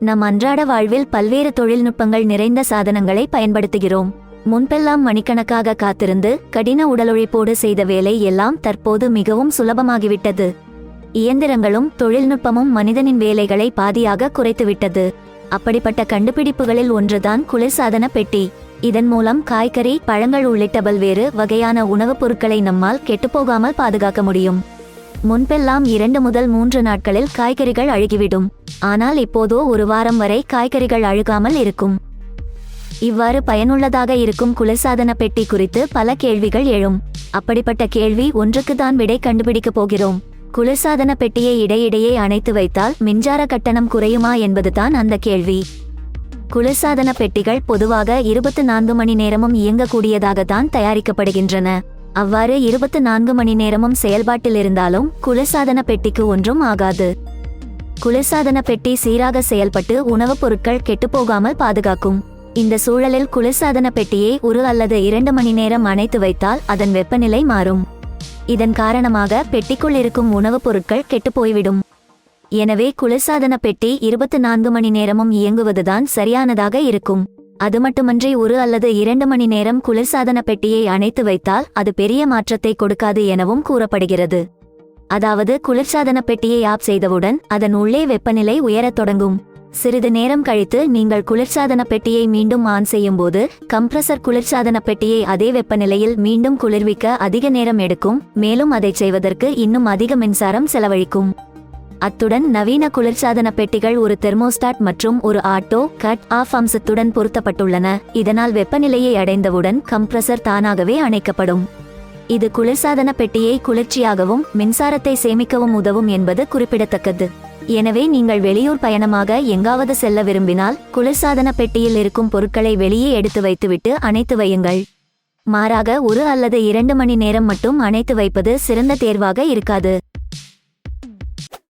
நம் அன்றாட வாழ்வில் பல்வேறு தொழில்நுட்பங்கள் நிறைந்த சாதனங்களை பயன்படுத்துகிறோம். முன்பெல்லாம் மணிக்கணக்காக காத்திருந்து கடின உடலுழைப்போடு செய்த வேலை எல்லாம் தற்போது மிகவும் சுலபமாகிவிட்டது. இயந்திரங்களும் தொழில்நுட்பமும் மனிதனின் வேலைகளை பாதியாக குறைத்துவிட்டது. அப்படிப்பட்ட கண்டுபிடிப்புகளில் ஒன்றுதான் குளிர்சாதன பெட்டி. இதன் மூலம் காய்கறி பழங்கள் உள்ளிட்ட பல்வேறு வகையான உணவுப் பொருட்களை நம்மால் கெட்டுப்போகாமல் பாதுகாக்க முடியும். முன்பெல்லாம் இரண்டு முதல் மூன்று நாட்களில் காய்கறிகள் அழுகிவிடும். ஆனால் இப்போதோ ஒரு வாரம் வரை காய்கறிகள் அழுகாமல் இருக்கும். இவ்வாறு பயனுள்ளதாக இருக்கும் குளிர்சாதன பெட்டி குறித்து பல கேள்விகள் எழும். அப்படிப்பட்ட கேள்வி ஒன்றுக்கு தான் விடை கண்டுபிடிக்கப் போகிறோம். குளிர்சாதன பெட்டியை இடையிடையே அணைத்து வைத்தால் மின்சார கட்டணம் குறையுமா என்பதுதான் அந்த கேள்வி. குளிர்சாதன பெட்டிகள் பொதுவாக இருபத்து நான்கு மணி நேரமும் இயங்கக்கூடியதாகத்தான் தயாரிக்கப்படுகின்றன. அவ்வாறு இருபத்து நான்கு மணி நேரமும் செயல்பாட்டில் இருந்தாலும் குளிர்சாதன பெட்டிக்கு ஒன்றும் ஆகாது. குளிர்சாதன பெட்டி சீராக செயல்பட்டு உணவுப் பொருட்கள் கெட்டுப்போகாமல் பாதுகாக்கும். இந்த சூழலில் குளிர்சாதன பெட்டியை ஒரு அல்லது இரண்டு மணி நேரம் அணைத்து வைத்தால் அதன் வெப்பநிலை மாறும். இதன் காரணமாக பெட்டிக்குள் இருக்கும் உணவுப் பொருட்கள் கெட்டுப் போய்விடும். எனவே குளிர்சாதன பெட்டி இருபத்து நான்கு மணி நேரமும் இயங்குவதுதான் சரியானதாக இருக்கும். அது மட்டுமன்றி ஒரு அல்லது இரண்டு மணி நேரம் குளிர்சாதன பெட்டியை அணைத்து வைத்தால் அது பெரிய மாற்றத்தை கொடுக்காது எனவும் கூறப்படுகிறது. அதாவது குளிர்சாதன பெட்டியை ஆப் செய்தவுடன் அதன் உள்ளே வெப்பநிலை உயரத் தொடங்கும். சிறிது நேரம் கழித்து நீங்கள் குளிர்சாதன பெட்டியை மீண்டும் ஆன் செய்யும்போது கம்ப்ரசர் குளிர்சாதன பெட்டியை அதே வெப்பநிலையில் மீண்டும் குளிர்விக்க அதிக நேரம் எடுக்கும் மேலும் அதைச் செய்வதற்கு இன்னும் அதிக மின்சாரம் செலவழிக்கும். அத்துடன் நவீன குளிர்சாதன பெட்டிகள் ஒரு தெர்மோஸ்டாட் மற்றும் ஒரு ஆட்டோ கட் ஆஃப் அம்சத்துடன் பொருத்தப்பட்டுள்ளன. இதனால் வெப்பநிலையை அடைந்தவுடன் கம்ப்ரசர் தானாகவே அணைக்கப்படும். இது குளிர்சாதன பெட்டியை குளிர்ச்சியாகவும் மின்சாரத்தை சேமிக்கவும் உதவும் என்பது குறிப்பிடத்தக்கது. எனவே நீங்கள் வெளியூர் பயணமாக எங்காவது செல்ல விரும்பினால் குளிர்சாதன பெட்டியில் இருக்கும் பொருட்களை வெளியே எடுத்து வைத்துவிட்டு அணைத்து வையுங்கள். மாறாக ஒரு அல்லது இரண்டு மணி நேரம் மட்டும் அணைத்து வைப்பது சிறந்த தேர்வாக இருக்காது.